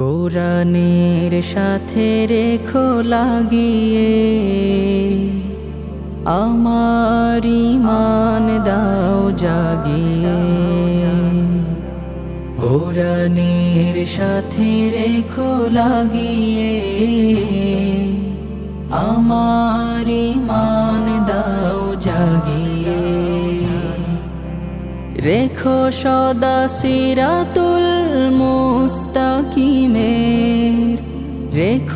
কোরআনের সাথে রেখো লাগিয়ে আমার ইমান দাও জাগিয়ে। কোরআনের সাথে রেখো লাগিয়ে আমার ইমান দাও জাগিয়ে। রেখো সদা সিরাতুল মুস্তাকিমের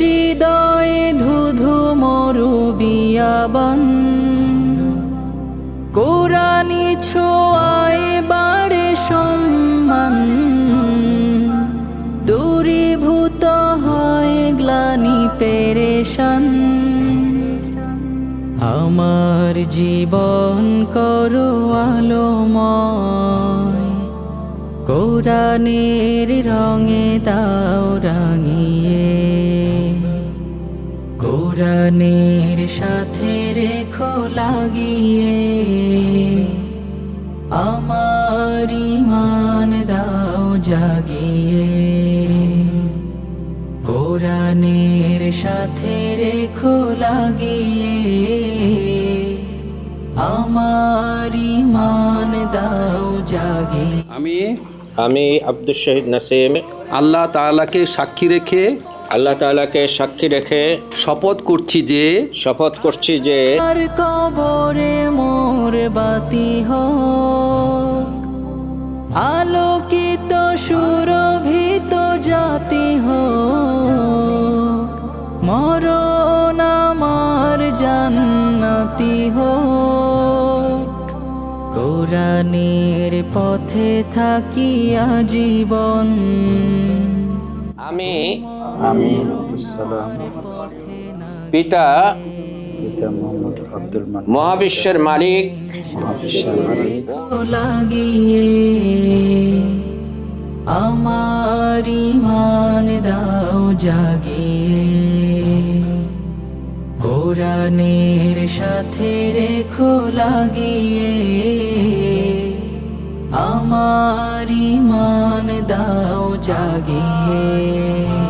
হৃদয়ে ধুধু মরু বিয়াবান কোরআনি ছোঁয়ায় বাড়ে সম্মান। দূরীভূত হয় গ্লানি পেরেশন। আমার জীবন করো আলোময়। কোরআনের রঙে দাও রাঙিয়ে কোরআনের সাথে রেখো লাগিয়ে। আমার ইমান দাও জাগিয়ে। কোরআনের সাথে রেখো লাগিয়ে। আমার ইমান দাও জাগিয়ে। আমি আমি আব্দুল শহীদ নাসিম। আল্লাহ তাআলাকে সাক্ষী রেখে আল্লাহ তাআলাকে সাক্ষী রেখে শপথ করছি যে শপথ করছি যে আর কবরে মোর বাতি হোক। আলোকিত সুরভিত জাতি হোক। মরণ আমার জান্নাতি হোক। কোরআনের পথে থাকিয়া জীবন আমি আমি পিতা মহাবিশ্বের মালিক। আমার ইমান দাও জাগিয়ে। কোরআনের সাথে রেখো লাগিয়ে। আমার ইমান দাও জাগিয়ে।